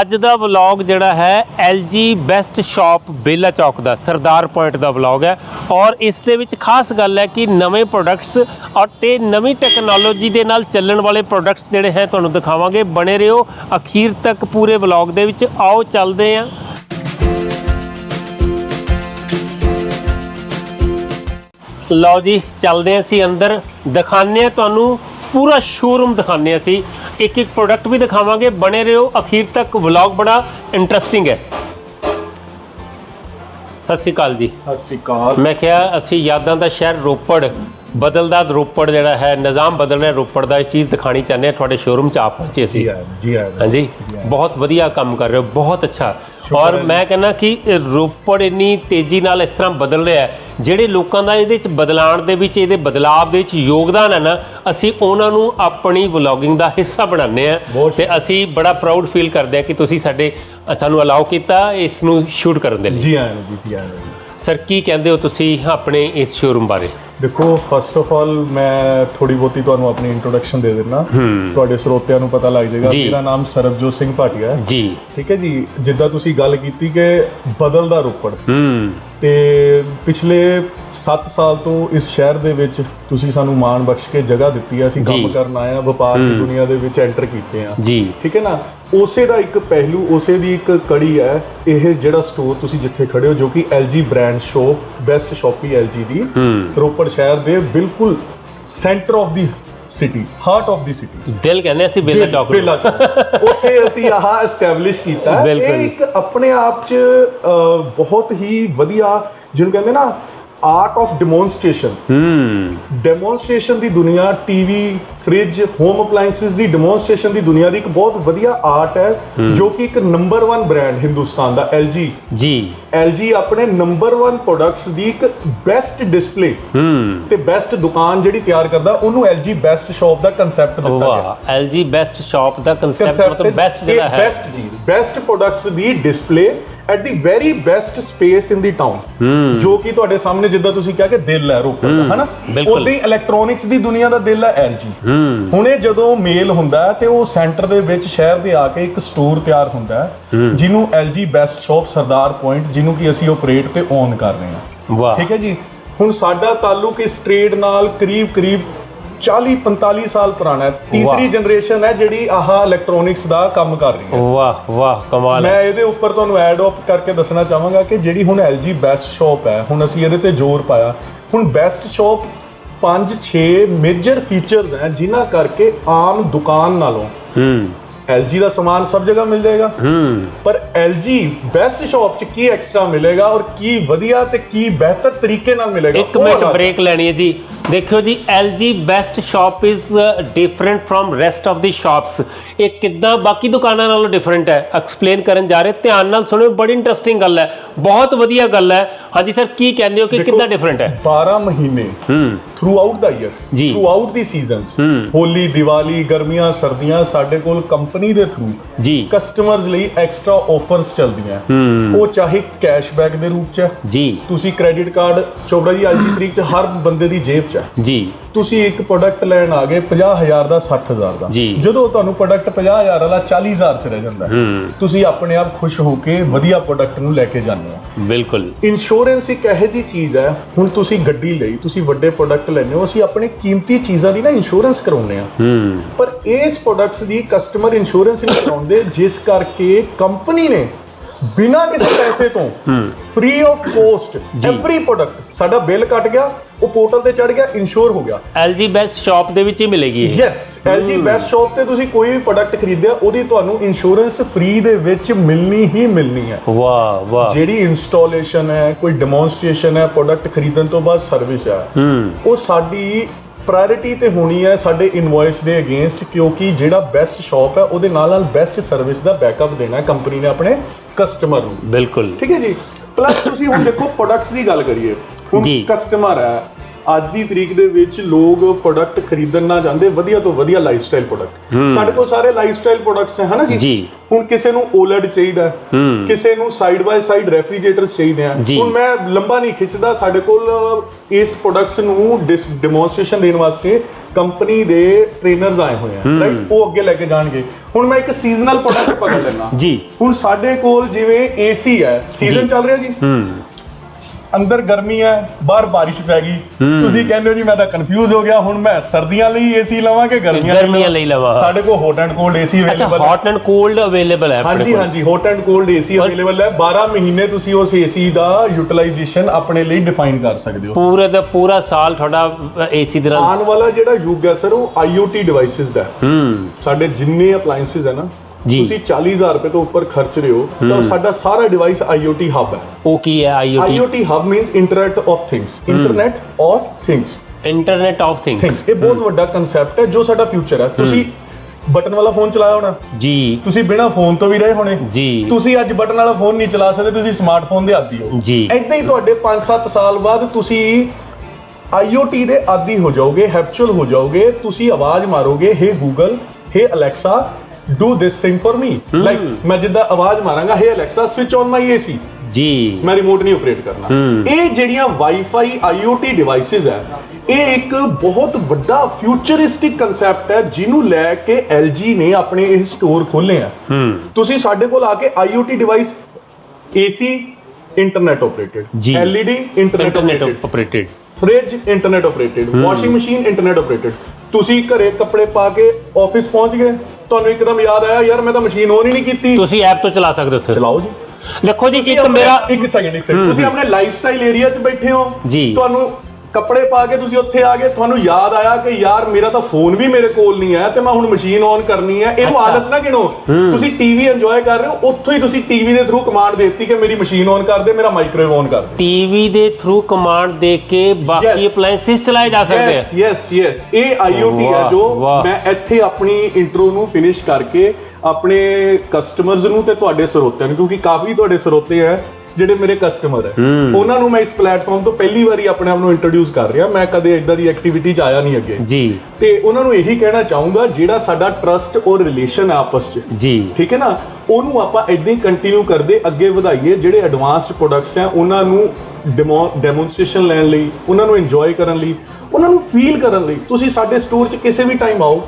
ਅੱਜ ਦਾ ਵਲੌਗ ਜਿਹੜਾ ਹੈ LG best shop Bela Chowk ਦਾ, ਸਰਦਾਰ ਪੁਆਇੰਟ ਦਾ ਵਲੌਗ ਹੈ। ਔਰ ਇਸ ਦੇ ਵਿੱਚ ਖਾਸ ਗੱਲ ਹੈ ਕਿ ਨਵੇਂ ਪ੍ਰੋਡਕਟਸ ਔਰ ਤੇ ਨਵੀਂ ਟੈਕਨੋਲੋਜੀ ਦੇ ਨਾਲ ਚੱਲਣ ਵਾਲੇ ਪ੍ਰੋਡਕਟਸ ਜਿਹੜੇ ਹੈ ਤੁਹਾਨੂੰ ਦਿਖਾਵਾਂਗੇ। ਬਣੇ ਰਹੋ ਅਖੀਰ ਤੱਕ ਪੂਰੇ ਵਲੌਗ ਦੇ ਵਿੱਚ। ਆਓ ਚੱਲਦੇ ਹਾਂ। ਲਓ ਜੀ, ਚੱਲਦੇ ਹਾਂ ਅਸੀਂ ਅੰਦਰ। ਦਿਖਾਉਂਦੇ ਹਾਂ ਤੁਹਾਨੂੰ, ਪੂਰਾ ਸ਼ੋਰੂਮ ਦਿਖਾਉਂਦੇ ਹਾਂ ਅਸੀਂ। ਇੱਕ ਇੱਕ ਪ੍ਰੋਡਕਟ ਵੀ ਦਿਖਾਵਾਂਗੇ। ਬਣੇ ਰਹੋ। ਅਖੀਰ ਤੱਕ ਵਲੌਗ ਬੜਾ ਇੰਟਰਸਟਿੰਗ ਹੈ। ਸਤਿ ਸ਼੍ਰੀ ਅਕਾਲ ਜੀ। ਸਤਿ ਸ਼੍ਰੀ ਅਕਾਲ। ਮੈਂ ਕਿਹਾ ਅਸੀਂ ਯਾਦਾਂ ਦਾ ਸ਼ਹਿਰ ਰੋਪੜ ਬਦਲਦਾ ਰੋਪੜ ਜਿਹੜਾ ਹੈ ਨਿਜ਼ਾਮ ਬਦਲ ਰਿਹਾ ਰੋਪੜ ਦਾ ਇਹ ਚੀਜ਼ ਦਿਖਾਣੀ ਚਾਹੁੰਦੇ ਹਾਂ। ਤੁਹਾਡੇ ਸ਼ੋਰੂਮ 'ਚ ਆ ਪਹੁੰਚੇ ਸੀ ਜੀ ਆ ਜੀ ਆ ਹਾਂਜੀ? ਬਹੁਤ ਵਧੀਆ ਕੰਮ ਕਰ ਰਹੇ ਹੋ। ਬਹੁਤ ਅੱਛਾ। ਔਰ ਮੈਂ ਕਹਿੰਦਾ ਕਿ ਰੋਪੜ ਇੰਨੀ ਤੇਜ਼ੀ ਨਾਲ ਇਸ ਤਰ੍ਹਾਂ ਬਦਲ ਰਿਹਾ ਹੈ ਜਿਹੜੇ ਲੋਕਾਂ ਦਾ ਇਹਦੇ ਵਿੱਚ ਬਦਲਾਣ ਦੇ ਵਿੱਚ ਇਹਦੇ ਬਦਲਾਵ ਦੇ ਵਿੱਚ ਯੋਗਦਾਨ ਹੈ ਨਾ ਅਸੀਂ ਉਹਨਾਂ ਨੂੰ ਆਪਣੀ ਵਲੌਗਿੰਗ ਦਾ ਹਿੱਸਾ ਬਣਾਉਂਦੇ ਆ ਤੇ ਅਸੀਂ ਬੜਾ ਪ੍ਰਾਊਡ ਫੀਲ ਕਰਦੇ ਆ ਕਿ ਤੁਸੀਂ ਸਾਡੇ ਸਾਨੂੰ ਅਲਾਉ ਕੀਤਾ ਇਸ ਨੂੰ ਸ਼ੂਟ ਕਰਨ ਦੇ ਲਈ। ਜੀ ਆਇਆਂ ਨੂੰ ਜੀ ਜੀ ਆਇਆਂ ਨੂੰ। ਸਰ ਕੀ ਕਹਿੰਦੇ ਹੋ ਤੁਸੀਂ ਆਪਣੇ ਇਸ ਸ਼ੋਰੂਮ ਬਾਰੇ? ਦੇਖੋ ਫਸਟ ਆਫ ਆਲ ਮੈਂ ਥੋੜੀ ਬਹੁਤੀ ਤੁਹਾਨੂੰ ਆਪਣੀ ਇੰਟਰੋਡਕਸ਼ਨ ਦੇ ਦਿੰਦਾ। ਤੁਹਾਡੇ ਸਰੋਤਿਆਂ ਨੂੰ ਪਤਾ ਲੱਗ ਜਾਏਗਾ। ਮੇਰਾ ਨਾਮ ਸਰਬਜੋਤ ਸਿੰਘ ਭਾਟੀਆ ਹੈ। ਜੀ। ਠੀਕ ਹੈ ਜੀ? ਜਿੱਦਾਂ ਤੁਸੀਂ ਗੱਲ ਕੀਤੀ ਕਿ ਬਦਲਦਾ ਰੋਪੜ। ਤੇ ਪਿਛਲੇ 7 ਸਾਲ ਤੋਂ ਇਸ ਸ਼ਹਿਰ ਦੇ ਵਿੱਚ ਤੁਸੀਂ ਸਾਨੂੰ ਮਾਣ ਬਖਸ਼ ਕੇ ਜਗ੍ਹਾ ਦਿੱਤੀ ਹੈ। ਅਸੀਂ ਕੰਮ। ਕਰਨ ਆਏ ਆ ਵਪਾਰ ਦੀ ਦੁਨੀਆ ਦੇ ਵਿੱਚ ਐਂਟਰ ਕੀਤੇ ਆ ਜੀ। ਠੀਕ ਹੈ ਨਾ? ਉਸੇ ਦਾ ਇੱਕ ਪਹਿਲੂ ਉਸੇ ਦੀ ਇੱਕ ਕੜੀ ਹੈ ਇਹ ਜਿਹੜਾ ਸਟੋਰ ਤੁਸੀਂ ਜਿੱਥੇ ਖੜੇ ਹੋ ਜੋ ਕਿ LG brand shop best shoppe LG ਦੀ ਰੋਪੜ ਸ਼ਹਿਰ ਦੇ ਬਿਲਕੁਲ centre of the city heart of the city ਦਿਲ ਕਹਿੰਦੇ ਅਸੀਂ ਬੇਲਾ ਚੌਕ। ਬੇਲਾ। ਉੱਥੇ ਅਸੀਂ ਆਹ ਐਸਟੈਬਲਿਸ਼ ਕੀਤਾ। ਇਹ ਇੱਕ ਆਪਣੇ ਆਪ 'ਚ ਬਹੁਤ ਹੀ ਵਧੀਆ ਜਿਹਨੂੰ ਕਹਿੰਦੇ ਨਾ ਆਰਟ ਆਫ ਡੈਮੋਨਸਟ੍ਰੇਸ਼ਨ। ਹੂੰ। ਡੈਮੋਨਸਟ੍ਰੇਸ਼ਨ ਦੀ ਦੁਨੀਆ ਟੀਵੀ ਫ੍ਰਿਜ ਹੋਮ ਅਪਲਾਈਐਂਸਸ ਦੀ ਡੈਮੋਨਸਟ੍ਰੇਸ਼ਨ ਦੀ ਦੁਨੀਆ ਦੀ ਇੱਕ ਬਹੁਤ ਵਧੀਆ ਆਰਟ ਹੈ ਜੋ ਕਿ ਇੱਕ ਨੰਬਰ 1 ਬ੍ਰਾਂਡ ਹਿੰਦੁਸਤਾਨ ਦਾ LG ਜੀ। LG ਆਪਣੇ ਨੰਬਰ 1 ਪ੍ਰੋਡਕਟਸ ਦੀ ਇੱਕ ਬੈਸਟ ਡਿਸਪਲੇ ਹੂੰ। ਤੇ ਬੈਸਟ ਦੁਕਾਨ ਜਿਹੜੀ ਤਿਆਰ ਕਰਦਾ ਉਹਨੂੰ LG ਬੈਸਟ ਸ਼ਾਪ ਦਾ ਕਨਸੈਪਟ ਦਿੱਤਾ ਗਿਆ। ਵਾਹ LG ਬੈਸਟ ਸ਼ਾਪ ਦਾ ਕਨਸੈਪਟ ਮਤਲਬ ਬੈਸਟ ਜਿਹੜਾ ਹੈ। ਬੈਸਟ ਜੀ best products the display at the very best space in the town ਜੋ ਕਿ ਤੁਹਾਡੇ ਸਾਹਮਣੇ ਜਿੱਦਾਂ ਤੁਸੀਂ ਕਿਹਾ ਕਿ ਦਿਲ ਹੈ ਰੋਪੜ ਦਾ ਹਨਾ? ਬਿਲਕੁਲ। ਉਦਾਂ ਹੀ ਇਲੈਕਟ੍ਰੋਨਿਕਸ ਦੀ ਦੁਨੀਆ ਦਾ ਦਿਲ ਹੈ LG ਹੂੰ ਹੁਣੇ ਜਦੋਂ ਮੇਲ ਹੁੰਦਾ ਤੇ ਉਹ ਸੈਂਟਰ ਦੇ ਵਿੱਚ ਸ਼ਹਿਰ ਦੇ ਆ ਕੇ ਇੱਕ ਸਟੋਰ ਤਿਆਰ ਹੁੰਦਾ ਹੈ ਜਿਹਨੂੰ LG best shop Sardar point ਜਿਹਨੂੰ ਕਿ ਅਸੀਂ ਆਪਰੇਟ ਤੇ ਓਨ ਕਰ ਰਹੇ ਹਾਂ। ਵਾਹ। ਠੀਕ ਹੈ ਜੀ? ਹੁਣ ਸਾਡਾ ਤਾਲੁਕ ਇਸ ਟ੍ਰੇਡ ਨਾਲ ਕਰੀਬ ਕਰੀਬ 40 45 ਸਾਲ ਪੁਰਾਣਾ ਹੈ। ਤੀਸਰੀ ਜਨਰੇਸ਼ਨ ਹੈ ਜਿਹੜੀ ਆਹ ਇਲੈਕਟ੍ਰੋਨਿਕਸ ਦਾ ਕੰਮ ਕਰ ਰਹੀ ਹੈ। ਵਾਹ ਵਾਹ ਕਮਾਲ ਹੈ। ਮੈਂ ਇਹਦੇ ਉੱਪਰ ਤੁਹਾਨੂੰ ਐਡ ਆਪ ਕਰਕੇ ਦੱਸਣਾ ਚਾਹਾਂਗਾ ਕਿ ਜਿਹੜੀ ਹੁਣ LG ਬੈਸਟ ਸ਼ਾਪ ਹੈ ਹੁਣ ਅਸੀਂ ਇਹਦੇ ਤੇ ਜ਼ੋਰ ਪਾਇਆ। ਹੁਣ ਬੈਸਟ ਸ਼ਾਪ 5-6 ਮੇਜਰ ਫੀਚਰਸ ਹੈ ਜਿਨ੍ਹਾਂ ਕਰਕੇ ਆਮ ਦੁਕਾਨ ਨਾਲੋਂ ਹੂੰ। LG ਦਾ ਸਮਾਨ ਸਭ ਜਗ੍ਹਾ ਮਿਲ ਜਾਏਗਾ। ਹੂੰ। ਪਰ LG ਬੈਸਟ ਸ਼ਾਪ 'ਚ ਕੀ ਐਕਸਟਰਾ ਮਿਲੇਗਾ ਔਰ ਕੀ ਵਧੀਆ ਤੇ ਕੀ ਬਿਹਤਰ ਤਰੀਕੇ ਨਾਲ ਮਿਲੇਗਾ ਇੱਕ ਮਿੰਟ। ਬ੍ਰੇਕ ਲੈਣੀ ਹੈ ਜੀ। ਦੇਖਿਓ ਜੀ LG best shop is different from rest of the shops ਇਹ ਕਿੱਦਾਂ ਬਾਕੀ ਦੁਕਾਨਾਂ ਨਾਲੋਂ ਡਿਫਰੈਂਟ ਹੈ? ਐਕਸਪਲੇਨ ਕਰਨ ਜਾ ਰਹੇ ਧਿਆਨ ਨਾਲ ਸੁਣਿਓ ਬੜੀ ਇੰਟਰਸਟਿੰਗ ਗੱਲ ਹੈ ਬਹੁਤ ਵਧੀਆ ਗੱਲ ਹੈ। ਹਾਂਜੀ ਸਰ ਕੀ ਕਹਿੰਦੇ ਹੋ ਕਿ ਕਿੱਦਾਂ ਡਿਫਰੈਂਟ ਹੈ? 12 ਮਹੀਨੇ ਹੂੰ। ਥਰੂ ਆਊਟ ਦਾ ਈਅਰ ਜੀ। Throughout the seasons. Holi Diwali ਗਰਮੀਆਂ ਸਰਦੀਆਂ ਸਾਡੇ ਕੋਲ ਕੰਪਨੀ ਦੇ ਥਰੂ ਜੀ। ਕਸਟਮਰਸ ਲਈ ਐਕਸਟਰਾ ਆਫਰਸ ਚੱਲਦੀਆਂ। ਹੂੰ। ਉਹ ਚਾਹੇ ਕੈਸ਼ਬੈਕ ਦੇ ਰੂਪ 'ਚ ਜੀ। ਤੁਸੀਂ ਕ੍ਰੈਡਿਟ ਕਾਰਡ ਚੋਬੜਾ ਜੀ ਅੱਜ ਦੀ ਤਰੀਕ 'ਚ ਹਰ ਬੰਦੇ ਦੀ ਜੇਬ 'ਚ ਹੈ। ਜੀ। ਤੁਸੀਂ ਇੱਕ ਪ੍ਰੋਡਕਟ ਲੈਣ ਆ ਗਏ 50000 ਦਾ 60000 ਦਾ। ਜਦੋਂ ਤੁਹਾਨੂੰ ਪ੍ਰੋਡਕਟ 50000 ਵਾਲਾ 40000 ਚ ਰਹਿ ਜਾਂਦਾ ਤੁਸੀਂ ਆਪਣੇ ਆਪ ਖੁਸ਼ ਹੋ ਕੇ ਵਧੀਆ ਪ੍ਰੋਡਕਟ ਨੂੰ ਲੈ ਕੇ ਜਾਂਦੇ ਹੋ। ਬਿਲਕੁਲ। ਇੰਸ਼ੋਰੈਂਸ ਇੱਕ ਇਹੋ ਜੀ ਚੀਜ਼ ਹੈ ਹੁਣ ਤੁਸੀਂ ਗੱਡੀ ਲਈ ਤੁਸੀਂ ਵੱਡੇ ਪ੍ਰੋਡਕਟ ਲੈਣੇ ਹੋ ਅਸੀਂ ਆਪਣੇ ਕੀਮਤੀ ਚੀਜ਼ਾਂ ਦੀ ਨਾ ਇੰਸ਼ੋਰੈਂਸ ਕਰਾਉਂਦੇ ਆ ਪਰ ਇਸ ਪ੍ਰੋਡਕਟਸ ਦੀ ਕਸਟਮਰ ਇੰਸ਼ੋਰੈਂਸ ਨਹੀਂ ਕਰਾਉਂਦੇ ਜਿਸ ਕਰਕੇ ਕੰਪਨੀ ਨੇ ਬਿਨਾਂ ਕਿਸੇ ਪੈਸੇ ਤੋਂ free of cost every product ਸਾਡਾ ਬਿੱਲ ਕੱਟ ਗਿਆ ਉਹ ਪੋਰਟਲ ਤੇ ਚੜ ਗਿਆ ਇੰਸ਼ੋਰ ਹੋ ਗਿਆ। LG ਬੈਸਟ ਸ਼ਾਪ ਦੇ ਵਿੱਚ ਹੀ ਮਿਲੇਗੀ ਇਹ। ਯੈਸ LG ਬੈਸਟ ਸ਼ਾਪ ਤੇ ਤੁਸੀਂ ਕੋਈ ਵੀ ਪ੍ਰੋਡਕਟ ਖਰੀਦਿਆ ਉਹਦੀ ਤੁਹਾਨੂੰ ਇੰਸ਼ੋਰੈਂਸ ਫ੍ਰੀ ਦੇ ਵਿੱਚ ਮਿਲਣੀ ਹੀ ਮਿਲਣੀ ਹੈ। ਵਾਹ ਵਾਹ। ਜਿਹੜੀ ਇੰਸਟਾਲੇਸ਼ਨ ਹੈ ਕੋਈ ਡੈਮੋਨਸਟ੍ਰੇਸ਼ਨ ਹੈ ਪ੍ਰੋਡਕਟ ਖਰੀਦਣ ਤੋਂ ਬਾਅਦ ਸਰਵਿਸ ਹੈ ਹੂੰ। ਉਹ ਸਾਡੀ ਪ੍ਰਾਇੋਰਟੀ ਤੇ ਹੋਣੀ ਹੈ ਸਾਡੇ ਇਨਵੋਇਸ ਦੇ ਅਗੇਂਸਟ ਕਿਉਂਕਿ ਜਿਹੜਾ ਬੈਸਟ ਸ਼ਾਪ ਹੈ ਉਹਦੇ ਨਾਲ ਨਾਲ ਬੈਸਟ ਸਰਵਿਸ ਦਾ ਬੈਕਅਪ ਦੇਣਾ ਹੈ ਕੰਪਨੀ ਨੇ ਆਪਣੇ ਕਸਟਮਰ ਨੂੰ। ਬਿਲਕੁਲ। ਠੀਕ ਹੈ ਜੀ? ਪਲੱਸ ਤੁਸੀਂ ਹੁਣ ਦੇਖੋ ਪ੍ਰੋਡਕਟਸ ਦੀ ਗੱਲ ਕਰੀਏ। ਹੁਣ। ਕਸਟਮਰ ਹੈ ਅੱਜ ਦੀ ਤਰੀਕ ਦੇ ਵਿੱਚ ਲੋਕ ਪ੍ਰੋਡਕਟ ਖਰੀਦਣ ਨਾ ਜਾਂਦੇ ਵਧੀਆ ਤੋਂ ਵਧੀਆ ਲਾਈਫਸਟਾਈਲ ਪ੍ਰੋਡਕਟ ਸਾਡੇ ਕੋਲ ਸਾਰੇ ਲਾਈਫਸਟਾਈਲ ਪ੍ਰੋਡਕਟਸ ਹੈ ਹਨਾ ਜੀ। ਹੁਣ ਕਿਸੇ ਨੂੰ OLED ਚਾਹੀਦਾ। ਕਿਸੇ ਨੂੰ ਸਾਈਡ ਬਾਈ ਸਾਈਡ ਰੈਫਰੀਜਰੇਟਰਸ ਚਾਹੀਦੇ ਆ। ਹੁਣ ਮੈਂ ਲੰਬਾ ਨਹੀਂ ਖਿੱਚਦਾ ਸਾਡੇ ਕੋਲ ਇਸ ਪ੍ਰੋਡਕਟਸ ਨੂੰ ਡੈਮੋਨਸਟ੍ਰੇਸ਼ਨ ਦੇਣ ਵਾਸਤੇ ਕੰਪਨੀ ਦੇ ਟ੍ਰੇਨਰਸ ਆਏ ਹੋਏ ਆ ਰਾਈਟ ਉਹ ਅੱਗੇ ਲੈ ਕੇ ਜਾਣਗੇ ਹੁਣ ਮੈਂ ਇੱਕ ਸੀਜ਼ਨਲ ਪ੍ਰੋਡਕਟ ਪਕੜ ਲੈਣਾ ਜੀ। ਹੁਣ ਸਾਡੇ ਕੋਲ ਜਿਵੇਂ ਏਸੀ ਹੈ ਸੀਜ਼ਨ। ਚੱਲ ਰਿਹਾ ਜੀ ਹੂੰ ਅੰਦਰ ਗਰਮੀ ਹੈ ਬਾਹਰ ਬਾਰਿਸ਼ ਪੈ ਗਈ। ਤੁਸੀਂ ਕਹਿੰਦੇ ਹੋ ਜੀ ਮੈਂ ਤਾਂ ਕਨਫਿਊਜ਼ ਹੋ ਗਿਆ ਹੁਣ ਮੈਂ ਸਰਦੀਆਂ ਲਈ ਏਸੀ ਲਵਾਂ ਕਿ ਗਰਮੀਆਂ ਗਰਮੀਆਂ ਲਈ ਲਵਾਂ। ਸਾਡੇ ਕੋਲ hot and cold AC available ਹੈ। ਹੌਟ ਐਂਡ ਕੋਲਡ ਅਵੇਲੇਬਲ ਹੈ ਆਪਣੇ ਹਾਂਜੀ ਹਾਂਜੀ hot and cold AC available ਹੈ। 12 ਮਹੀਨੇ ਤੁਸੀਂ ਉਸ ਏਸੀ ਦਾ ਯੂਟਿਲਾਈਜੇਸ਼ਨ ਆਪਣੇ ਲਈ ਡਿਫਾਈਨ ਕਰ ਸਕਦੇ ਹੋ। ਪੂਰੇ ਦਾ ਪੂਰਾ ਸਾਲ ਤੁਹਾਡਾ ਏਸੀ ਦੇ ਨਾਲ ਆਉਣ ਵਾਲਾ ਜਿਹੜਾ ਯੁੱਗ ਹੈ ਸਰ ਉਹ IoT ਡਿਵਾਈਸਿਸ ਦਾ ਹੈ। ਹੂੰ। ਸਾਡੇ ਜਿੰਨੇ ਅਪਲਾਈਐਂਸਸ ਹੈ ਨਾ ਜੀ। ਤੁਸੀਂ 40000 ਰੁਪਏ ਤੋਂ ਉੱਪਰ ਖਰਚ ਰਹੇ ਹੋ ਤਾਂ ਸਾਡਾ ਸਾਰਾ ਡਿਵਾਈਸ IoT ਹੱਬ ਹੈ। ਉਹ ਕੀ ਹੈ IoT IoT hub means internet of things internet of things internet of things things ਇਹ ਬਹੁਤ ਵੱਡਾ ਕਨਸੈਪਟ ਹੈ ਜੋ ਸਾਡਾ ਫਿਊਚਰ ਹੈ। ਤੁਸੀਂ ਬਟਨ ਵਾਲਾ ਫੋਨ ਚਲਾਇਆ ਹੋਣਾ? ਜੀ। ਤੁਸੀਂ ਬਿਨਾ ਫੋਨ ਤੋਂ ਵੀ ਰਹੇ ਹੋਣੇ। ਜੀ। ਤੁਸੀਂ ਅੱਜ ਬਟਨ ਵਾਲਾ ਫੋਨ ਨਹੀਂ ਚਲਾ ਸਕਦੇ ਤੁਸੀਂ ਸਮਾਰਟਫੋਨ ਦੇ ਆਦੀ ਹੋ। ਜੀ। ਐਦਾਂ ਹੀ ਤੁਹਾਡੇ 5-7 ਸਾਲ ਬਾਅਦ ਤੁਸੀਂ IoT ਦੇ ਆਦੀ ਹੋ ਜਾਓਗੇ ਹੈਪਚੁਅਲ ਹੋ ਜਾਓਗੇ ਤੁਸੀਂ ਆਵਾਜ਼ ਮਾਰੋਗੇ hey Google hey Alexa do this thing for me like ਮੈਂ ਜਿੱਦਾਂ ਆਵਾਜ਼ ਮਾਰਾਂਗਾ hey Alexa switch on my AC ਜੀ ਮੈਂ ਰਿਮੋਟ ਨਹੀਂ ਆਪਰੇਟ ਕਰਨਾ ਇਹ ਜਿਹੜੀਆਂ ਵਾਈਫਾਈ IoT ਡਿਵਾਈਸਿਸ ਹੈ ਇਹ ਇੱਕ ਬਹੁਤ ਵੱਡਾ ਫਿਊਚਰਿਸਟਿਕ ਕਨਸੈਪਟ ਹੈ ਜਿਹਨੂੰ ਲੈ ਕੇ LG ਨੇ ਆਪਣੇ ਇਹ ਸਟੋਰ ਖੋਲੇ ਆ ਤੁਸੀਂ ਸਾਡੇ ਕੋਲ ਆ ਕੇ IoT device AC internet operated. LED internet operated fridge internet operated washing machine internet operated ਤੁਸੀਂ ਘਰੇ ਕੱਪੜੇ ਪਾ ਕੇ ਆਫਿਸ ਪਹੁੰਚ ਗਏ ਤੁਹਾਨੂੰ ਇੱਕਦਮ ਯਾਦ ਆਇਆ ਯਾਰ ਮੈਂ ਤਾਂ ਮਸ਼ੀਨ ਔਨ ਹੀ ਨਹੀਂ ਕੀਤੀ। ਤੁਸੀਂ ਐਪ ਤੋਂ ਚਲਾ ਸਕਦੇ ਹੋ ਉੱਥੇ। ਚਲਾਓ ਜੀ। ਦੇਖੋ ਜੀ ਇੱਕ ਮੇਰਾ ਇੱਕ ਸੈਕਿੰਡ ਇੱਕ ਸੈਕਿੰਡ ਤੁਸੀਂ ਆਪਣੇ ਲਾਈਫਸਟਾਈਲ ਏਰੀਆ 'ਚ ਬੈਠੇ ਹੋ। ਜੀ। ਤੁਹਾਨੂੰ ਕੱਪੜੇ ਪਾ ਕੇ ਤੁਸੀਂ ਉੱਥੇ ਆ ਗਏ ਤੁਹਾਨੂੰ ਯਾਦ ਆਇਆ ਕਿ ਯਾਰ ਮੇਰਾ ਤਾਂ ਫੋਨ ਵੀ ਮੇਰੇ ਕੋਲ ਨਹੀਂ ਹੈ ਤੇ ਮੈਂ ਹੁਣ ਮਸ਼ੀਨ ਔਨ ਕਰਨੀ ਹੈ। ਇਹਨੂੰ। ਆਲਸ ਨਾ ਗਿਣੋ। ਤੁਸੀਂ ਟੀਵੀ ਇੰਜੋਏ ਕਰ ਰਹੇ ਹੋ ਉੱਥੋਂ ਹੀ ਤੁਸੀਂ ਟੀਵੀ ਦੇ ਥਰੂ ਕਮਾਂਡ ਦੇ ਦਿੱਤੀ ਕਿ ਮੇਰੀ ਮਸ਼ੀਨ ਔਨ ਕਰ ਦੇ ਮੇਰਾ ਮਾਈਕ੍ਰੋਵੇਵ ਔਨ ਕਰ ਦੇ। ਟੀਵੀ ਦੇ ਥਰੂ ਕਮਾਂਡ ਦੇ ਕੇ ਬਾਕੀ. ਅਪਲਾਈਐਂਸਿਸ ਚਲਾਏ ਜਾ ਸਕਦੇ ਆ। ਯੈਸ ਯੈਸ ਇਹ IoT ਹੈ ਜੋ। ਮੈਂ ਇੱਥੇ ਆਪਣੀ ਇੰਟਰੋ ਨੂੰ ਫਿਨਿਸ਼ ਕਰਕੇ ਆਪਣੇ ਕਸਟਮਰਸ ਨੂੰ ਤੇ ਤੁਹਾਡੇ ਸਰੋਤਿਆਂ ਨੂੰ ਕਿਉਂਕਿ ਕਾਫੀ ਤੁਹਾਡੇ ਸਰੋਤੇ ਹੈ। ਜਿਹੜੇ ਮੇਰੇ ਕਸਟਮਰ ਹੈ ਉਹਨਾਂ ਨੂੰ ਮੈਂ ਇਸ ਪਲੇਟਫਾਰਮ ਤੋਂ ਪਹਿਲੀ ਵਾਰੀ ਆਪਣੇ ਆਪ ਨੂੰ ਇੰਟਰੋਡਿਊਸ ਕਰ ਰਿਹਾ। ਮੈਂ ਕਦੇ ਇਦਾਂ ਦੀ ਐਕਟੀਵਿਟੀ 'ਚ ਆਇਆ ਨਹੀਂ ਅੱਗੇ। ਜੀ। ਤੇ ਉਹਨਾਂ ਨੂੰ ਇਹੀ ਕਹਿਣਾ ਚਾਹੂੰਗਾ ਜਿਹੜਾ ਸਾਡਾ ਟਰਸਟ ਔਰ ਰਿਲੇਸ਼ਨ ਹੈ ਆਪਸ 'ਚ। ਜੀ। ਠੀਕ ਹੈ ਨਾ? ਉਹਨੂੰ ਆਪਾਂ ਇਦਾਂ ਹੀ ਕੰਟੀਨਿਊ ਕਰਦੇ ਅੱਗੇ ਵਧਾਈਏ। ਜਿਹੜੇ ਐਡਵਾਂਸਡ ਪ੍ਰੋਡਕਟਸ ਆ ਉਹਨਾਂ ਨੂੰ ਡੈਮੋਨਸਟ੍ਰੇਸ਼ਨ ਲੈਣ ਲਈ ਉਹਨਾਂ ਨੂੰ ਇੰਜੋਏ ਕਰਨ ਲਈ ਉਹਨਾਂ ਨੂੰ ਫੀਲ ਕਰਨ ਲਈ। ਤੁਸੀਂ ਸਾਡੇ ਸਟੋਰ 'ਚ ਕਿਸੇ ਵੀ ਟਾਈਮ ਆਓ।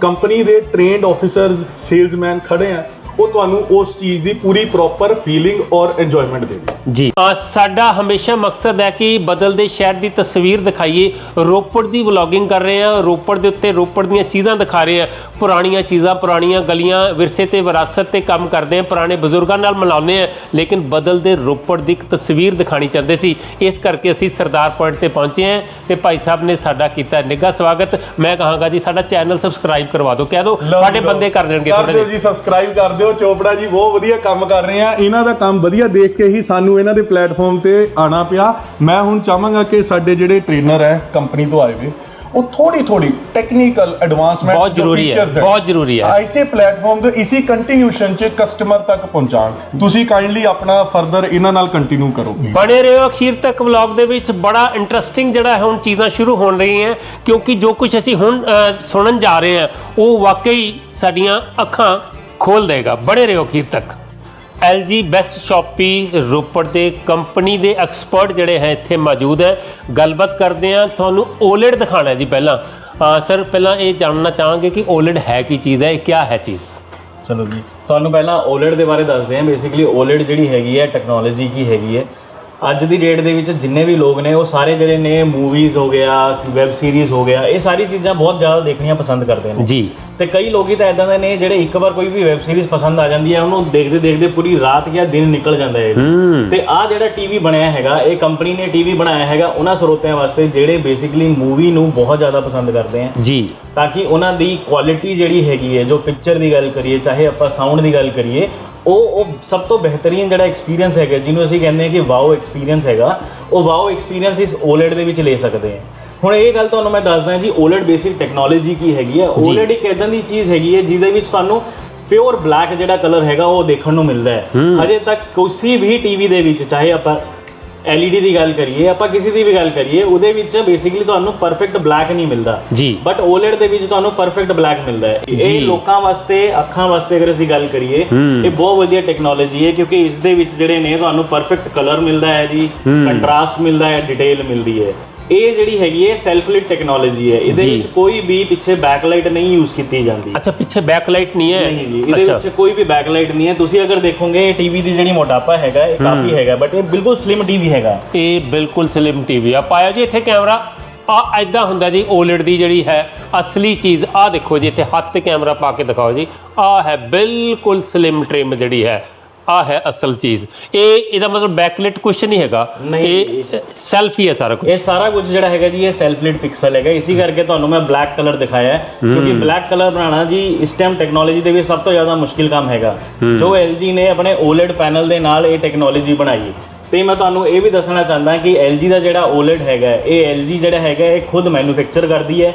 ਕੰਪਨੀ ਦੇ ਟ੍ਰੇਨਡ ਆਫੀਸਰਸ ਸੇਲਸਮੈਨ ਖੜੇ ਆ। ਉਹ ਤੁਹਾਨੂੰ ਉਸ ਚੀਜ਼ ਦੀ ਪੂਰੀ ਪ੍ਰੋਪਰ ਫੀਲਿੰਗ ਔਰ ਇੰਜੋਇਮੈਂਟ ਦੇਣਗੇ ਜੀ। ਸਾਡਾ ਹਮੇਸ਼ਾ ਮਕਸਦ ਹੈ ਕਿ ਬਦਲਦੇ ਸ਼ਹਿਰ ਦੀ ਤਸਵੀਰ ਦਿਖਾਈਏ। ਰੋਪੜ ਦੀ ਵਲੌਗਿੰਗ ਕਰ ਰਹੇ ਹਾਂ। ਰੋਪੜ ਦੇ ਉੱਤੇ ਰੋਪੜ ਦੀਆਂ ਚੀਜ਼ਾਂ ਦਿਖਾ ਰਹੇ ਹਾਂ। ਪੁਰਾਣੀਆਂ ਚੀਜ਼ਾਂ ਪੁਰਾਣੀਆਂ ਗਲੀਆਂ ਵਿਰਸੇ ਤੇ ਵਿਰਾਸਤ ਤੇ ਕੰਮ ਕਰਦੇ ਹਾਂ। ਪੁਰਾਣੇ ਬਜ਼ੁਰਗਾਂ ਨਾਲ ਮਿਲਾਉਂਦੇ ਹਾਂ। ਲੇਕਿਨ ਬਦਲਦੇ ਰੋਪੜ ਦੀ ਇੱਕ ਤਸਵੀਰ ਦਿਖਾਣੀ ਚਾਹੁੰਦੇ ਸੀ। ਇਸ ਕਰਕੇ ਅਸੀਂ ਸਰਦਾਰ ਪੁਆਇੰਟ ਤੇ ਪਹੁੰਚੇ ਹਾਂ ਤੇ ਭਾਈ ਸਾਹਿਬ ਨੇ ਸਾਡਾ ਕੀਤਾ ਨਿੱਘਾ ਸਵਾਗਤ। ਮੈਂ ਕਹਾਂਗਾ ਜੀ ਸਾਡਾ ਚੈਨਲ ਸਬਸਕ੍ਰਾਈਬ ਕਰਵਾ ਦਿਓ। ਕਹਿ ਦਿਓ ਤੁਹਾਡੇ ਬੰਦੇ ਕਰ ਦੇਣਗੇ ਥੋੜਾ ਜੀ ਸਬਸਕ੍ਰਾਈਬ ਕਰ ਦਿਓ। ਚੋਪੜਾ ਜੀ ਬਹੁਤ ਵਧੀਆ ਕੰਮ ਕਰ ਰਹੇ ਆ। ਇਹਨਾਂ ਦਾ ਕੰਮ ਵਧੀਆ ਦੇਖ ਕੇ ਹੀ ਸਾਨੂੰ ਇਹਨਾਂ ਦੇ ਪਲੇਟਫਾਰਮ ਤੇ ਆਣਾ ਪਿਆ। ਮੈਂ ਹੁਣ ਚਾਹਾਂਗਾ ਕਿ ਸਾਡੇ ਜਿਹੜੇ ਟ੍ਰੇਨਰ ਹੈ ਕੰਪਨੀ ਤੋਂ ਆਏ ਵੇ ਉਹ ਥੋੜੀ ਥੋੜੀ ਟੈਕਨੀਕਲ ਐਡਵਾਂਸਮੈਂਟ ਬਹੁਤ ਜ਼ਰੂਰੀ ਹੈ, ਬਹੁਤ ਜ਼ਰੂਰੀ ਹੈ। ਐਸੇ ਪਲੇਟਫਾਰਮ ਤੋਂ ਇਸੀ ਕੰਟੀਨਿਊਸ਼ਨ ਚ ਕਸਟਮਰ ਤੱਕ ਪਹੁੰਚਾਣ ਤੁਸੀਂ ਕਾਈਂਡਲੀ ਆਪਣਾ ਫਰਦਰ ਇਹਨਾਂ ਨਾਲ ਕੰਟੀਨਿਊ ਕਰੋ ਬਣੇ ਰਹੋ ਅਖੀਰ ਤੱਕ ਵਲੌਗ ਦੇ ਵਿੱਚ। ਬੜਾ ਇੰਟਰਸਟਿੰਗ ਜਿਹੜਾ ਹੈ ਹੁਣ ਚੀਜ਼ਾਂ ਸ਼ੁਰੂ ਹੋਣ ਰਹੀਆਂ ਕਿਉਂਕਿ ਜੋ ਕੁਝ ਅਸੀਂ ਹੁਣ ਸੁਣਨ ਜਾ ਰਹੇ ਹਾਂ ਉਹ ਵਾਕਈ ਸਾਡੀਆਂ ਅੱਖਾਂ ਖੋਲ ਦੇਗਾ, ਬਣੇ ਰਹੋ ਅਖੀਰ ਤੱਕ। LG ਬੈਸਟ ਸ਼ਾਪੀ ਰੋਪੜ ਦੇ ਕੰਪਨੀ ਦੇ ਐਕਸਪਰਟ ਜਿਹੜੇ ਹੈ ਇੱਥੇ ਮੌਜੂਦ ਹੈ। ਗੱਲਬਾਤ ਕਰਦੇ ਹਾਂ, ਤੁਹਾਨੂੰ OLED ਦਿਖਾਣਾ ਹੈ ਜੀ ਪਹਿਲਾਂ। ਸਰ, ਪਹਿਲਾਂ ਇਹ ਜਾਣਨਾ ਚਾਹਾਂਗੇ ਕਿ OLED ਹੈ ਕੀ ਚੀਜ਼ ਹੈ, ਇਹ ਕੀ ਹੈ ਚੀਜ਼? ਚਲੋ ਜੀ, ਤੁਹਾਨੂੰ ਪਹਿਲਾਂ OLED ਦੇ ਬਾਰੇ ਦੱਸਦੇ ਹਾਂ। ਬੇਸਿਕਲੀ OLED ਜਿਹੜੀ ਹੈਗੀ ਹੈ ਟੈਕਨੋਲੋਜੀ ਕੀ ਹੈਗੀ ਹੈ। ਅੱਜ ਦੀ ਡੇਟ ਦੇ ਵਿੱਚ ਜਿੰਨੇ ਵੀ ਲੋਕ ਨੇ ਉਹ ਸਾਰੇ ਜਿਹੜੇ ਨੇ ਮੂਵੀਜ਼ ਹੋ ਗਿਆ ਵੈਬ ਸੀਰੀਜ਼ ਹੋ ਗਿਆ ਇਹ ਸਾਰੀ ਚੀਜ਼ਾਂ ਬਹੁਤ ਜ਼ਿਆਦਾ ਦੇਖਣੀਆਂ ਪਸੰਦ ਕਰਦੇ ਨੇ। ਜੀ। ਤੇ ਕਈ ਲੋਕੀ ਤਾਂ ਇਦਾਂ ਦੇ ਨੇ ਜਿਹੜੇ ਇੱਕ ਵਾਰ ਕੋਈ ਵੀ ਵੈਬ ਸੀਰੀਜ਼ ਪਸੰਦ ਆ ਜਾਂਦੀ ਹੈ ਉਹਨੂੰ ਦੇਖਦੇ ਦੇਖਦੇ ਪੂਰੀ ਰਾਤ ਜਾਂ ਦਿਨ ਨਿਕਲ ਜਾਂਦਾ ਹੈ। ਤੇ ਆ ਜਿਹੜਾ ਟੀਵੀ ਬਣਿਆ ਹੈਗਾ ਇਹ ਕੰਪਨੀ ਨੇ ਟੀਵੀ ਬਣਾਇਆ ਹੈਗਾ ਉਹਨਾਂ ਸਰੋਤਿਆਂ ਵਾਸਤੇ ਜਿਹੜੇ ਬੇਸਿਕਲੀ ਮੂਵੀ ਨੂੰ ਬਹੁਤ ਜ਼ਿਆਦਾ ਪਸੰਦ ਕਰਦੇ ਆ ਜੀ। ਤਾਂ ਕਿ ਉਹਨਾਂ ਦੀ ਕੁਆਲਿਟੀ ਜਿਹੜੀ ਹੈਗੀ ਹੈ ਜੋ ਪਿਕਚਰ ਦੀ ਗੱਲ ਕਰੀਏ ਚਾਹੇ ਆਪਾਂ ਸਾਊਂਡ ਦੀ ਗੱਲ ਕਰੀਏ ਉਹ ਉਹ ਸਭ ਤੋਂ ਬਿਹਤਰੀਨ ਜਿਹੜਾ ਐਕਸਪੀਰੀਅੰਸ ਹੈਗਾ ਜਿਹਨੂੰ ਅਸੀਂ ਕਹਿੰਦੇ ਹਾਂ ਕਿ ਵਾਓ ਐਕਸਪੀਰੀਅੰਸ ਹੈਗਾ ਉਹ ਵਾਓ ਐਕਸਪੀਰੀਅੰਸ ਇਸ OLED ਦੇ ਵਿੱਚ ਲੈ ਸਕਦੇ ਹਾਂ। ਹੁਣ ਇਹ ਗੱਲ ਤੁਹਾਨੂੰ ਮੈਂ ਦੱਸਦਾ ਜੀ OLED ਬੇਸਿਕ ਟੈਕਨੋਲੋਜੀ ਕੀ ਹੈਗੀ ਹੈ। OLED ਇੱਕ ਇਦਾਂ ਦੀ ਚੀਜ਼ ਹੈਗੀ ਹੈ ਜਿਹਦੇ ਵਿੱਚ ਤੁਹਾਨੂੰ ਪਿਓਰ ਬਲੈਕ ਜਿਹੜਾ ਕਲਰ ਹੈਗਾ ਉਹ ਦੇਖਣ ਨੂੰ ਮਿਲਦਾ ਹੈ। ਹਜੇ ਤੱਕ ਕਿਸੇ ਵੀ ਟੀਵੀ ਦੇ ਵਿੱਚ ਚਾਹੇ ਆਪਾਂ LED ਦੀ ਗੱਲ ਕਰੀਏ ਆਪਾਂ ਕਿਸੇ ਦੀ ਵੀ ਗੱਲ ਕਰੀਏ ਉਹਦੇ ਵਿੱਚ ਬੇਸਿਕਲੀ ਤੁਹਾਨੂੰ ਪਰਫੈਕਟ ਬਲੈਕ ਨਹੀਂ ਮਿਲਦਾ। ਜੀ। ਬਟ OLED ਦੇ ਵਿੱਚ ਤੁਹਾਨੂੰ ਪਰਫੈਕਟ ਬਲੈਕ ਮਿਲਦਾ ਹੈ। ਇਹ ਲੋਕਾਂ ਵਾਸਤੇ ਅੱਖਾਂ ਵਾਸਤੇ ਅਗਰ ਅਸੀਂ ਗੱਲ ਕਰੀਏ ਇਹ ਬਹੁਤ ਵਧੀਆ ਟੈਕਨੋਲੋਜੀ ਹੈ ਕਿਉਂਕਿ ਇਸ ਦੇ ਵਿੱਚ ਜਿਹੜੇ ਨੇ ਤੁਹਾਨੂੰ ਪਰਫੈਕਟ ਕਲਰ ਮਿਲਦਾ ਹੈ ਜੀ ਕੰਟਰਾਸਟ ਮਿਲਦਾ ਹੈ ਡਿਟੇਲ ਮਿਲਦੀ ਹੈ। ਇਹ ਜਿਹੜੀ ਹੈਗੀ ਹੈ ਸੈਲਫ ਲਿਟ ਟੈਕਨੋਲੋਜੀ ਹੈ ਇਹਦੇ। ਵਿੱਚ ਕੋਈ ਵੀ ਪਿੱਛੇ ਬੈਕਲਾਈਟ ਨਹੀਂ ਯੂਜ਼ ਕੀਤੀ ਜਾਂਦੀ। ਅੱਛਾ ਪਿੱਛੇ ਬੈਕਲਾਈਟ ਨਹੀਂ ਹੈ? ਨਹੀਂ ਜੀ ਇਹਦੇ। ਵਿੱਚ ਕੋਈ ਵੀ ਬੈਕਲਾਈਟ ਨਹੀਂ ਹੈ। ਤੁਸੀਂ ਅਗਰ ਦੇਖੋਗੇ ਟੀਵੀ ਦੀ ਜਿਹੜੀ ਮੋਟਾਪਾ ਹੈਗਾ ਇਹ ਕਾਫੀ ਹੈਗਾ ਬਟ ਇਹ ਬਿਲਕੁਲ ਸਲਿਮ ਟੀਵੀ ਹੈਗਾ। ਇਹ ਬਿਲਕੁਲ ਸਲਿਮ ਟੀਵੀ ਆ। ਪਾਇਆ ਜੀ ਇੱਥੇ ਕੈਮਰਾ। ਆ ਐਦਾਂ ਹੁੰਦਾ ਜੀ OLED ਦੀ ਜਿਹੜੀ ਹੈ ਅਸਲੀ ਚੀਜ਼ ਆ ਦੇਖੋ ਜੀ ਇੱਥੇ ਹੱਥ ਤੇ ਕੈਮਰਾ ਪਾ ਕੇ ਦਿਖਾਓ ਜੀ। ਆ ਹੈ ਬਿਲਕੁਲ ਸਲਿਮ ਟ੍ਰਿਮ ਜਿਹੜੀ ਹੈ। ਆ ਹੈ ਅਸਲ ਚੀਜ਼। ਇਹ ਇਹਦਾ ਮਤਲਬ ਬੈਕਲਿਟ ਕੁਝ ਨਹੀਂ ਹੈਗਾ। ਇਹ ਸੈਲਫੀ ਹੈ ਸਾਰਾ ਕੁਝ ਇਹ ਸਾਰਾ ਕੁਝ ਜਿਹੜਾ ਹੈਗਾ ਜੀ ਇਹ ਸੈਲਫ ਲਿਟ ਪਿਕਸਲ ਹੈਗਾ। ਇਸੇ ਕਰਕੇ ਤੁਹਾਨੂੰ ਮੈਂ ਬਲੈਕ ਕਲਰ ਦਿਖਾਇਆ ਹੈ। ਕਿਉਂਕਿ ਬਲੈਕ ਕਲਰ ਬਣਾਉਣਾ ਜੀ ਇਸ ਟਾਈਮ ਟੈਕਨੋਲੋਜੀ ਦੇ ਵਿੱਚ ਸਭ ਤੋਂ ਜ਼ਿਆਦਾ ਮੁਸ਼ਕਿਲ ਕੰਮ ਹੈਗਾ। ਜੋ LG ਨੇ ਆਪਣੇ OLED ਪੈਨਲ ਦੇ ਨਾਲ ਇਹ ਟੈਕਨੋਲੋਜੀ ਬਣਾਈ। ਤੇ ਮੈਂ ਤੁਹਾਨੂੰ ਇਹ ਵੀ ਦੱਸਣਾ ਚਾਹੁੰਦਾ ਕਿ LG ਦਾ ਜਿਹੜਾ OLED ਹੈਗਾ ਇਹ LG ਜਿਹੜਾ ਹੈਗਾ ਇਹ ਖੁਦ ਮੈਨੂਫੈਕਚਰ ਕਰਦੀ ਹੈ।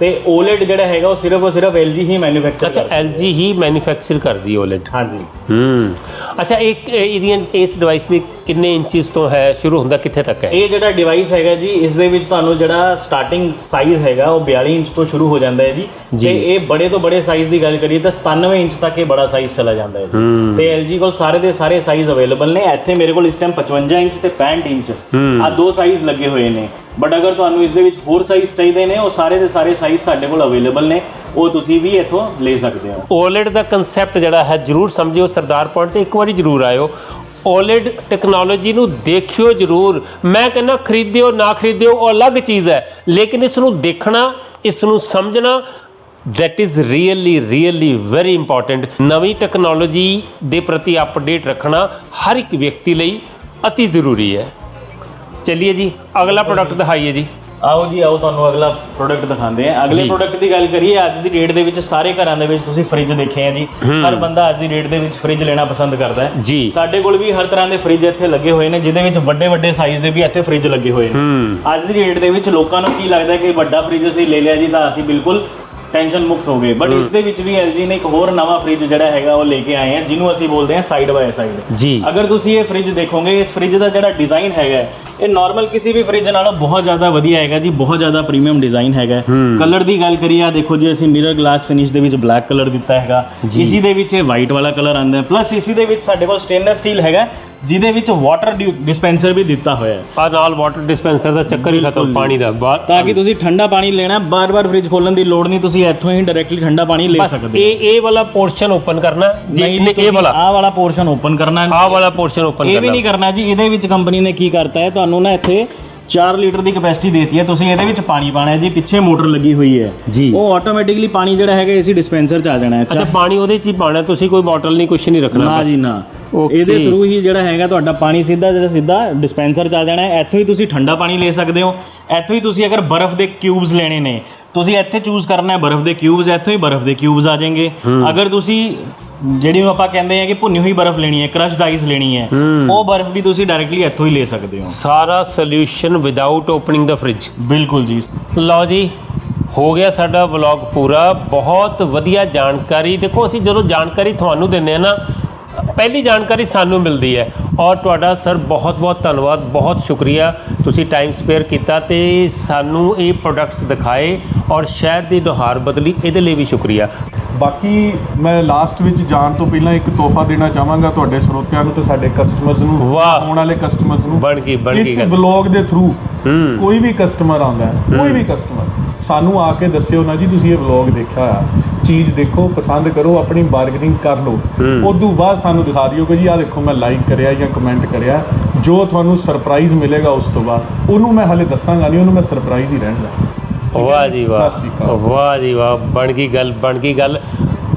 ਤੇ OLED ਜਿਹੜਾ ਹੈਗਾ ਉਹ ਸਿਰਫ ਔਰ ਸਿਰਫ LG ਹੀ ਮੈਨੂਫੈਕਚਰ ਅੱਛਾ ਕਰਦੀ ਹੈ। LG ਹੀ ਮੈਨੂਫੈਕਚਰ ਕਰਦੀ OLED ਹਾਂਜੀ। ਹੂੰ। ਅੱਛਾ ਇੱਕ ਇਹਦੀਆਂ ਇਸ ਡਿਵਾਈਸ ਦੀ ਕਿੰਨੇ ਇੰਚਸ ਤੋਂ ਹੈ ਸ਼ੁਰੂ ਹੁੰਦਾ ਕਿੱਥੇ ਤੱਕ ਹੈ? ਇਹ ਜਿਹੜਾ ਡਿਵਾਈਸ ਹੈਗਾ ਜੀ ਇਸ ਦੇ ਵਿੱਚ ਤੁਹਾਨੂੰ ਜਿਹੜਾ ਸਟਾਰਟਿੰਗ ਸਾਈਜ਼ ਹੈਗਾ ਉਹ 42 ਇੰਚ ਤੋਂ ਸ਼ੁਰੂ ਹੋ ਜਾਂਦਾ ਹੈ ਜੀ। ਜੀ। ਤੇ ਇਹ ਬੜੇ ਤੋਂ ਬੜੇ ਸਾਈਜ਼ ਦੀ ਗੱਲ ਕਰੀਏ ਤਾਂ 97 ਇੰਚ ਤੱਕ ਇਹ ਬੜਾ ਸਾਈਜ਼ ਚਲਾ ਜਾਂਦਾ ਹੈ ਤੇ LG ਕੋਲ ਸਾਰੇ ਦੇ ਸਾਰੇ ਸਾਈਜ਼ ਅਵੇਲੇਬਲ ਨੇ। ਇੱਥੇ ਮੇਰੇ ਕੋਲ ਇਸ ਟਾਈਮ 55 ਇੰਚ ਤੇ 65 ਇੰਚ। ਆ ਦੋ ਸਾਈਜ਼ ਲੱਗੇ ਹੋਏ ਨੇ। ਬਟ ਅਗਰ ਤੁਹਾਨੂੰ ਇਸ ਦੇ ਵਿੱਚ ਹੋਰ ਸਾਈਜ਼ ਚਾਹੀਦੇ ਨੇ ਉਹ ਸਾਰੇ ਦੇ ਸਾਰੇ ਸਾਈਜ਼ ਸਾਡੇ ਕੋਲ ਅਵੇਲੇਬਲ ਨੇ। ਉਹ ਤੁਸੀਂ ਵੀ ਇੱਥੋਂ ਲੈ ਸਕਦੇ ਹੋ। OLED ਦਾ ਕਨਸੈਪਟ ਜਿਹੜਾ ਹੈ ਜਰੂਰ ਸਮਝਿਓ ਸਰਦਾਰ ਪੁਆਇੰਟ ਤੇ ਇੱਕ ਵਾਰੀ ਜਰੂਰ ਆਇਓ। OLED ਟੈਕਨੋਲੋਜੀ ਨੂੰ ਦੇਖਿਓ ਜਰੂਰ। ਮੈਂ ਕਹਿੰਦਾ ਖਰੀਦਿਓ, ਨਾ ਖਰੀਦਿਓ, ਉਹ ਅਲੱਗ ਚੀਜ਼ ਹੈ। ਲੇਕਿਨ ਇਸ ਨੂੰ ਦੇਖਣਾ ਇਸ ਨੂੰ ਸਮਝਣਾ, that is really really very important ਨਵੀਂ ਟੈਕਨੋਲੋਜੀ ਦੇ ਪ੍ਰਤੀ ਅਪਡੇਟ ਰੱਖਣਾ ਹਰ ਇੱਕ ਵਿਅਕਤੀ ਲਈ ਅਤੀ ਜ਼ਰੂਰੀ ਹੈ। ਚਲਿਏ ਜੀ, ਅਗਲਾ ਪ੍ਰੋਡਕਟ ਦਿਖਾਈਏ ਜੀ। ਆਓ ਜੀ ਆਓ ਤੁਹਾਨੂੰ ਅਗਲਾ ਪ੍ਰੋਡਕਟ ਦਿਖਾਉਂਦੇ ਆ ਅਗਲੇ। ਪ੍ਰੋਡਕਟ ਦੀ ਗੱਲ ਕਰੀਏ ਅੱਜ ਦੀ ਡੇਟ ਦੇ ਵਿੱਚ ਸਾਰੇ ਘਰਾਂ ਦੇ ਵਿੱਚ ਤੁਸੀਂ ਫ੍ਰਿਜ ਦੇਖੇ ਆ ਜੀ। ਹਰ ਬੰਦਾ ਅੱਜ ਦੀ ਡੇਟ ਦੇ ਵਿੱਚ ਫ੍ਰਿਜ ਲੈਣਾ ਪਸੰਦ ਕਰਦਾ ਹੈ। ਜੀ। ਸਾਡੇ ਕੋਲ ਵੀ ਹਰ ਤਰ੍ਹਾਂ ਦੇ ਫ੍ਰਿਜ ਇੱਥੇ ਲੱਗੇ ਹੋਏ ਨੇ ਜਿਹਦੇ ਵਿੱਚ ਵੱਡੇ ਵੱਡੇ ਸਾਈਜ਼ ਦੇ ਵੀ ਇੱਥੇ ਫ੍ਰਿਜ ਲੱਗੇ ਹੋਏ ਨੇ। ਅੱਜ ਦੀ ਡੇਟ ਦੇ ਵਿੱਚ ਲੋਕਾਂ ਨੂੰ ਕੀ ਲੱਗਦਾ ਕਿ ਵੱਡਾ ਫ੍ਰਿਜ ਅਸੀਂ ਲੈ ਲਿਆ ਜੀ ਤਾਂ ਅਸੀਂ ਬਿਲਕੁਲ ਟੈਨਸ਼ਨ ਮੁਕਤ ਹੋ ਗਏ। ਬਟ ਇਸ ਦੇ ਵਿੱਚ ਵੀ LG ਨੇ ਇੱਕ ਹੋਰ ਨਵਾਂ ਫ੍ਰਿਜ ਜਿਹੜਾ ਹੈਗਾ ਉਹ ਲੈ ਕੇ ਆਏ ਆ ਜਿਹਨੂੰ ਅਸੀਂ ਬੋਲਦੇ ਹਾਂ ਸਾਈਡ ਬਾਏ ਸਾਈਡ ਜੀ। ਅਗਰ ਤੁਸੀਂ ਇਹ ਫ੍ਰਿਜ ਦੇਖੋਗੇ ਇਸ ਫ੍ਰਿਜ ਦਾ ਜਿਹੜਾ ਡਿਜ਼ਾਈਨ ਹੈਗਾ ਇਹ ਨਾਰਮਲ ਕਿਸੇ ਵੀ ਫ੍ਰਿਜ ਨਾਲੋਂ ਬਹੁਤ ਜ਼ਿਆਦਾ ਵਧੀਆ ਹੈਗਾ ਜੀ ਬਹੁਤ ਜ਼ਿਆਦਾ ਪ੍ਰੀਮੀਅਮ ਡਿਜ਼ਾਈਨ ਹੈਗਾ। ਕਲਰ ਦੀ ਗੱਲ ਕਰੀਏ ਆ ਦੇਖੋ ਜੀ ਅਸੀਂ ਮਿਰਰ ਗਲਾਸ ਫਿਨਿਸ਼ ਦੇ ਵਿੱਚ ਬਲੈਕ ਕਲਰ ਦਿੱਤਾ ਹੈਗਾ। ਇਸੀ ਦੇ ਵਿੱਚ ਇਹ ਵਾਈਟ ਵਾਲਾ ਕਲਰ ਆਂਦਾ ਹੈ। ਪਲੱਸ ਇਸੀ ਦੇ ਵਿੱਚ ਸਾਡੇ ਕੋਲ ਸਟੇਨਲੈਸ ਸਟੀਲ ਹੈਗਾ। ਜਿਹਦੇ ਵਿੱਚ ਵਾਟਰ ਡਿਸਪੈਂਸਰ ਵੀ ਦਿੱਤਾ ਹੋਇਆ ਹੈ। ਆ ਨਾਲ ਵਾਟਰ ਡਿਸਪੈਂਸਰ ਦਾ ਚੱਕਰ ਹੀ ਖਤਮ ਪਾਣੀ ਦਾ। ਬਾਹਰ ਤਾਂ ਕਿ ਤੁਸੀਂ ਠੰਡਾ ਪਾਣੀ ਲੈਣਾ ਬਾਰ-ਬਾਰ ਫ੍ਰਿਜ ਖੋਲਣ ਦੀ ਲੋੜ ਨਹੀਂ ਤੁਸੀਂ ਇੱਥੋਂ ਹੀ ਡਾਇਰੈਕਟਲੀ ਠੰਡਾ ਪਾਣੀ ਲੈ ਬਸ ਸਕਦੇ ਹੋ। ਇਹ ਇਹ ਵਾਲਾ ਪੋਰਸ਼ਨ ਓਪਨ ਕਰਨਾ ਜੀ ਨਹੀਂ, ਇਹ ਵਾਲਾ। ਆਹ ਵਾਲਾ ਪੋਰਸ਼ਨ ਓਪਨ ਕਰਨਾ। ਹੈ। ਆਹ ਵਾਲਾ ਪੋਰਸ਼ਨ ਓਪਨ ਇਹ ਵੀ ਕਰਨਾ। ਨਹੀਂ ਕਰਨਾ ਜੀ ਇਹਦੇ ਵਿੱਚ ਕੰਪਨੀ ਨੇ ਕੀ ਕਰਤਾ ਹੈ ਤੁਹਾਨੂੰ ਨਾ ਇੱਥੇ 4 ਲੀਟਰ ਦੀ ਕਪੈਸਿਟੀ ਦੇਤੀ ਹੈ। ਤੁਸੀਂ ਇਹਦੇ ਵਿੱਚ ਪਾਣੀ ਪਾਣਾ ਹੈ ਜੀ। ਪਿੱਛੇ ਮੋਟਰ ਲੱਗੀ ਹੋਈ ਹੈ। ਜੀ। ਉਹ ਆਟੋਮੈਟਿਕਲੀ ਪਾਣੀ ਜਿਹੜਾ ਹੈਗਾ ਇਸੇ ਡਿਸਪੈਂਸਰ ਚ ਆ ਜਾਣਾ ਹੈ। ਅੱਛਾ ਪਾਣੀ ਉਹਦੇ ਚ ਹੀ ਪਾਣਾ ਤੁਸੀਂ ਕੋਈ ਬੋਟਲ ਨਹੀਂ ਕੁਝ ਨਹੀਂ ਰੱਖਣਾ ਨਾ। ਜੀ ਨਾ। Okay. ਇਹਦੇ ਥਰੂ ਹੀ ਜਿਹੜਾ ਹੈਗਾ ਤੁਹਾਡਾ ਪਾਣੀ ਸਿੱਧਾ ਜਿਹੜਾ ਸਿੱਧਾ ਡਿਸਪੈਂਸਰ ਚ ਆ ਜਾਣਾ ਹੈ। ਇੱਥੋਂ ਹੀ ਤੁਸੀਂ ਠੰਡਾ ਪਾਣੀ ਲੈ ਸਕਦੇ ਹੋ। ਇੱਥੋਂ ਹੀ ਤੁਸੀਂ ਅਗਰ ਬਰਫ਼ ਦੇ ਕਿਊਬਸ ਲੈਣੇ ਨੇ ਤੁਸੀਂ ਇੱਥੇ ਚੂਜ਼ ਕਰਨਾ ਹੈ ਬਰਫ਼ ਦੇ ਕਿਊਬਸ ਇੱਥੋਂ ਹੀ ਬਰਫ਼ ਦੇ ਕਿਊਬਸ ਆ ਜਾਣਗੇ। ਅਗਰ ਤੁਸੀਂ ਜਿਹੜੀ ਨੂੰ ਆਪਾਂ ਕਹਿੰਦੇ ਆ ਕਿ ਭੁੰਨੀ ਹੋਈ ਬਰਫ਼ ਲੈਣੀ ਹੈ ਕ੍ਰਸ਼ਡ ਆਈਸ ਲੈਣੀ ਹੈ ਉਹ ਬਰਫ਼ ਵੀ ਤੁਸੀਂ ਡਾਇਰੈਕਟਲੀ ਇੱਥੋਂ ਹੀ ਲੈ ਸਕਦੇ ਹੋ। ਸਾਰਾ solution without opening the fridge ਬਿਲਕੁਲ ਜੀ। ਲਓ ਜੀ ਹੋ ਗਿਆ ਸਾਡਾ ਵਲੌਗ ਪੂਰਾ। ਬਹੁਤ ਵਧੀਆ ਜਾਣਕਾਰੀ। ਦੇਖੋ ਅਸੀਂ ਜਦੋਂ ਜਾਣਕਾਰੀ ਤੁਹਾਨੂੰ ਦਿੰਨੇ ਆ ਨਾ ਪਹਿਲੀ ਜਾਣਕਾਰੀ ਸਾਨੂੰ ਮਿਲਦੀ ਹੈ। ਔਰ ਤੁਹਾਡਾ ਸਰ ਬਹੁਤ ਬਹੁਤ ਧੰਨਵਾਦ ਬਹੁਤ ਸ਼ੁਕਰੀਆ ਤੁਸੀਂ ਟਾਈਮ ਸਪੇਅਰ ਕੀਤਾ ਤੇ ਸਾਨੂੰ ਇਹ ਪ੍ਰੋਡਕਟਸ ਦਿਖਾਏ ਔਰ ਸ਼ਹਿਰ ਦੀ ਨੁਹਾਰ ਬਦਲੀ ਇਹਦੇ ਲਈ ਵੀ ਸ਼ੁਕਰੀਆ। ਬਾਕੀ ਮੈਂ ਲਾਸਟ ਵਿੱਚ ਜਾਣ ਤੋਂ ਪਹਿਲਾਂ ਇੱਕ ਤੋਹਫਾ ਦੇਣਾ ਚਾਹਾਂਗਾ ਤੁਹਾਡੇ ਸਰੋਤਿਆਂ ਨੂੰ ਤੇ ਸਾਡੇ ਕਸਟਮਰਸ ਨੂੰ ਵਾਹ। ਆਉਣ ਵਾਲੇ ਕਸਟਮਰਸ ਨੂੰ। ਬਣ ਗਈ ਬਣ ਗਈ ਇਸ ਗੱਲ। ਬਲੌਗ ਦੇ ਥਰੂ ਹੂੰ। ਕੋਈ ਵੀ ਕਸਟਮਰ ਆਉਂਦਾ ਹੈ ਕੋਈ ਵੀ ਕਸਟਮਰ ਸਾਨੂੰ ਆ ਕੇ ਦੱਸਿਓ ਨਾ ਜੀ ਤੁਸੀਂ ਇਹ ਵਲੌਗ ਦੇਖਿਆ ਹੋਇਆ। ਚੀਜ਼ ਦੇਖੋ ਪਸੰਦ ਕਰੋ ਆਪਣੀ ਬਾਰਗੇਨਿੰਗ ਕਰ ਲਓ। ਉਦੋਂ ਬਾਅਦ ਸਾਨੂੰ ਦਿਖਾ ਦਿਓ ਕਿ ਜੀ ਆ ਦੇਖੋ ਮੈਂ ਲਾਈਕ ਕਰਿਆ ਜਾਂ ਕਮੈਂਟ ਕਰਿਆ। ਜੋ ਤੁਹਾਨੂੰ ਸਰਪ੍ਰਾਈਜ਼ ਮਿਲੇਗਾ ਉਸ ਤੋਂ ਬਾਅਦ। ਉਹਨੂੰ ਮੈਂ ਹਲੇ ਦੱਸਾਂਗਾ ਨਹੀਂ ਉਹਨੂੰ ਮੈਂ ਸਰਪ੍ਰਾਈਜ਼ ਹੀ ਰਹਿਣ ਦਾ ਵਾਹ ਜੀ ਵਾਹ। ਵਾਹ ਜੀ ਵਾਹ। ਬਣ ਗਈ ਗੱਲ ਬਣ ਗਈ ਗੱਲ।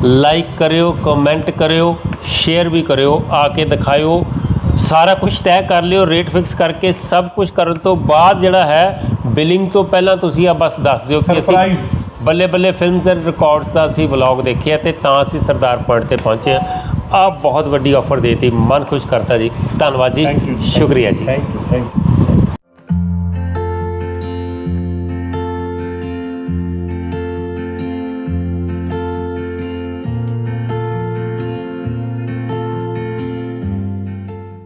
ਲਾਈਕ ਕਰਿਓ ਕਮੈਂਟ ਕਰਿਓ ਸ਼ੇਅਰ ਵੀ ਕਰਿਓ ਆ ਕੇ ਦਿਖਾਇਓ। ਸਾਰਾ ਕੁਝ ਤੈਅ ਕਰ ਲਿਓ ਰੇਟ ਫਿਕਸ ਕਰਕੇ ਸਭ ਕੁਝ ਕਰਨ ਤੋਂ ਬਾਅਦ ਜਿਹੜਾ ਹੈ ਬਿਲਿੰਗ ਤੋਂ ਪਹਿਲਾਂ ਤੁਸੀਂ ਆ ਬਸ ਦੱਸ ਦਿਓ ਕਿ ਅਸੀਂ। ਬੱਲੇ ਬੱਲੇ ਫਿਲਮਸ ਐਂਡ ਰਿਕਾਰਡਸ ਦਾ ਅਸੀਂ ਵਲੌਗ ਦੇਖਿਆ ਤੇ ਤਾਂ ਅਸੀਂ ਸਰਦਾਰ ਪੁਆਇੰਟ ਤੇ ਪਹੁੰਚੇ ਆ। ਆ ਬਹੁਤ ਵੱਡੀ ਆਫਰ ਦੇਤੀ ਮਨ ਖੁਸ਼ ਕਰਤਾ ਜੀ। ਧੰਨਵਾਦ ਜੀ। ਸ਼ੁਕਰੀਆ ਜੀ। Thank you thank you